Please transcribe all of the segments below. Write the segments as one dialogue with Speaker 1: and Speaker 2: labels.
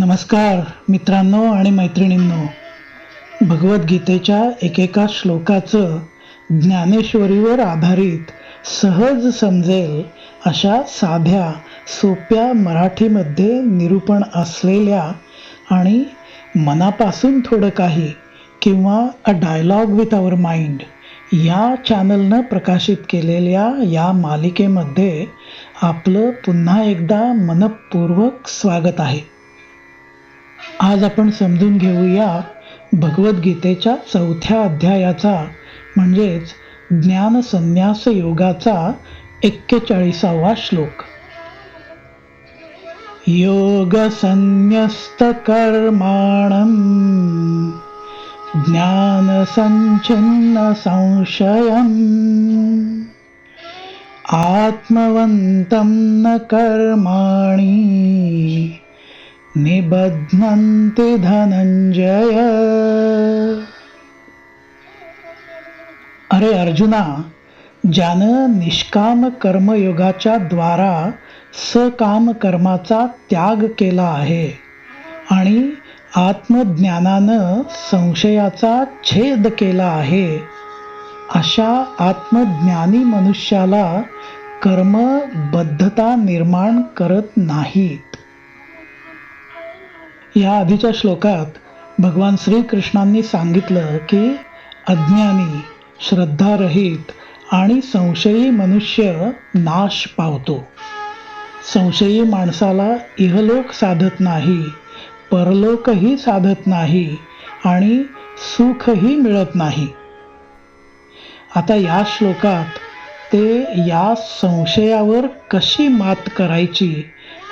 Speaker 1: नमस्कार मित्रांनो आणि मैत्रिणींनो. भगवद्गीतेच्या एकेका श्लोकाचं ज्ञानेश्वरीवर आधारित सहज समजेल अशा साध्या सोप्या मराठीमध्ये निरूपण असलेल्या आणि मनापासून थोडं काही किंवा a dialogue with our mind या चॅनलनं प्रकाशित केलेल्या या मालिकेमध्ये आपलं पुन्हा एकदा मनपूर्वक स्वागत आहे. आज आपण समजून घेऊया भगवद्गीतेच्या चौथ्या अध्यायाचा म्हणजेच ज्ञान संन्यास योगाचा एक्केचाळीसावा श्लोक. योग संन्यस्त कर्माणम ज्ञान संचिन्न संशयम आत्मवंतं न कर्माणि निबध्नन्ति धनंजय अरे अर्जुना ज्यानं निष्काम कर्मयोगाच्या द्वारा सकाम कर्माचा त्याग केला आहे आणि आत्मज्ञानानं संशयाचा छेद केला आहे अशा आत्मज्ञानी मनुष्याला कर्मबद्धता निर्माण करत नाहीत या आधीच्या श्लोकात भगवान श्रीकृष्णांनी सांगितलं की अज्ञानी श्रद्धारहित आणि संशयी मनुष्य नाश पावतो. संशयी माणसाला इहलोक साधत नाही परलोकही साधत नाही आणि सुखही मिळत नाही. आता या श्लोकात ते या संशयावर कशी मात करायची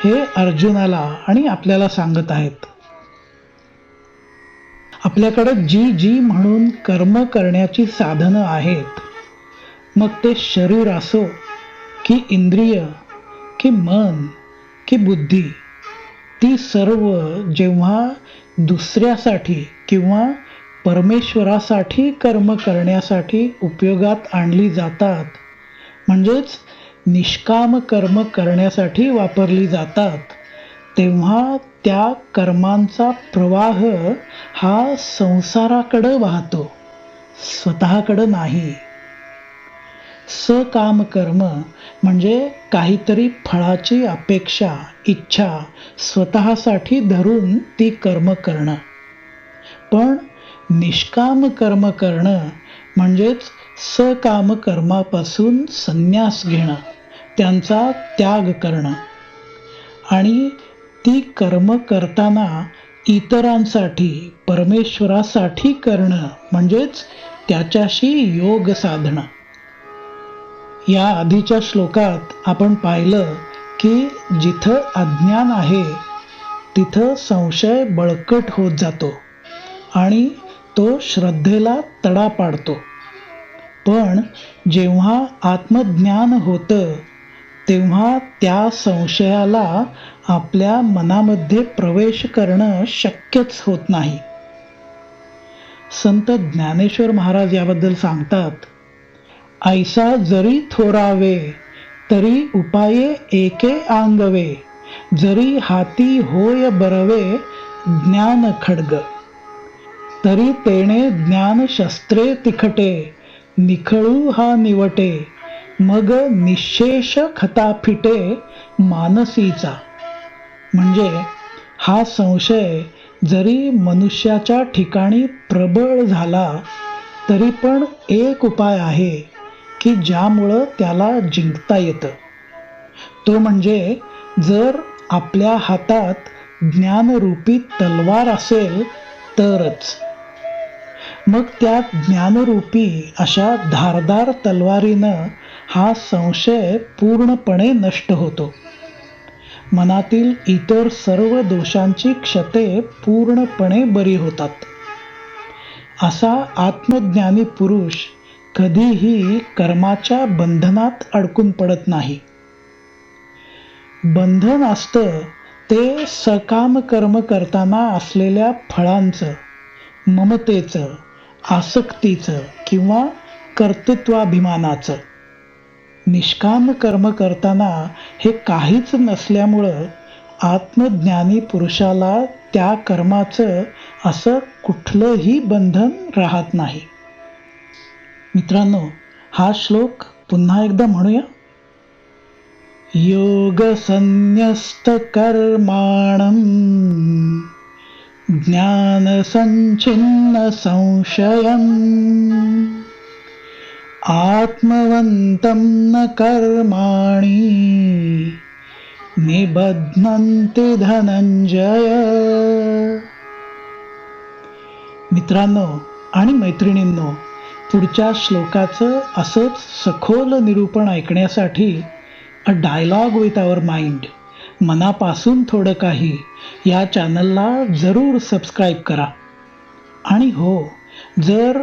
Speaker 1: हे अर्जुनाला आणि आपल्याला सांगत आहेत. आपल्याकडे जी जी म्हणून कर्म करण्याची साधनं आहेत मग ते शरीर असो की इंद्रिय की मन की बुद्धी ती सर्व जेव्हा दुसऱ्यासाठी किंवा परमेश्वरासाठी कर्म करण्यासाठी उपयोगात आणली जातात म्हणजेच निष्काम कर्म करण्यासाठी वापरली जातात तेव्हा त्या कर्मांचा प्रवाह हा संसाराकडं वाहतो स्वतःकडं नाही. सकाम कर्म म्हणजे काहीतरी फळाची अपेक्षा इच्छा स्वतःसाठी धरून ती कर्म करणं. पण निष्काम कर्म करणं म्हणजेच सकाम कर्मापासून संन्यास घेणं त्यांचा त्याग करणं. आणि ती कर्म करताना इतरांसाठी परमेश्वरासाठी करणं म्हणजेच त्याच्याशी योग साधणं. या आधीच्या श्लोकात आपण पाहिलं की जिथं अज्ञान आहे तिथं संशय बळकट होत जातो आणि तो श्रद्धेला तडा पाडतो. पण जेव्हा आत्मज्ञान होतं तेव्हा त्या संशयाला आपल्या मनामध्ये प्रवेश करणं शक्यच होत नाही. संत ज्ञानेश्वर महाराज याबद्दल सांगतात ऐसा जरी थोरावे तरी उपाये एके आंगवे जरी हाती होय बरवे ज्ञान खडग तरी तेणे ज्ञान शस्त्रे तिखटे निखळू हा निवटे मग निशेष खताफिटे मानसीचा. म्हणजे हा संशय जरी मनुष्याच्या ठिकाणी प्रबळ झाला तरी पण एक उपाय आहे की ज्यामुळं त्याला जिंकता येतं. तो म्हणजे जर आपल्या हातात ज्ञानरूपी तलवार असेल तरच. मग त्या ज्ञानरूपी अशा धारदार तलवारीनं हा संशय पूर्णपणे नष्ट होतो. मनातील इतर सर्व दोषांची क्षते पूर्णपणे बरी होतात. असा आत्मज्ञानी पुरुष कधीही कर्माच्या बंधनात अडकून पडत नाही. बंधन असतं ते सकाम कर्म करताना असलेल्या फळांचं ममतेचं आसक्तीचं किंवा कर्तृत्वाभिमानाचं. निष्काम कर्म करताना हे काहीच नसल्यामुळं आत्मज्ञानी पुरुषाला त्या कर्माचं असं कुठलंही बंधन राहत नाही. मित्रांनो हा श्लोक पुन्हा एकदा म्हणूया. योग संन्यस्त कर्माणम ज्ञान संचिन्न संशयम आत्मवन्तं न कर्माणि निबध्नन्ति धनंजय मित्रांनो आणि मैत्रिणींनो पुढच्या श्लोकाचं असंच सखोल निरूपण ऐकण्यासाठी a dialogue with our mind मनापासून थोडं काही या चॅनलला जरूर सबस्क्राईब करा. आणि हो जर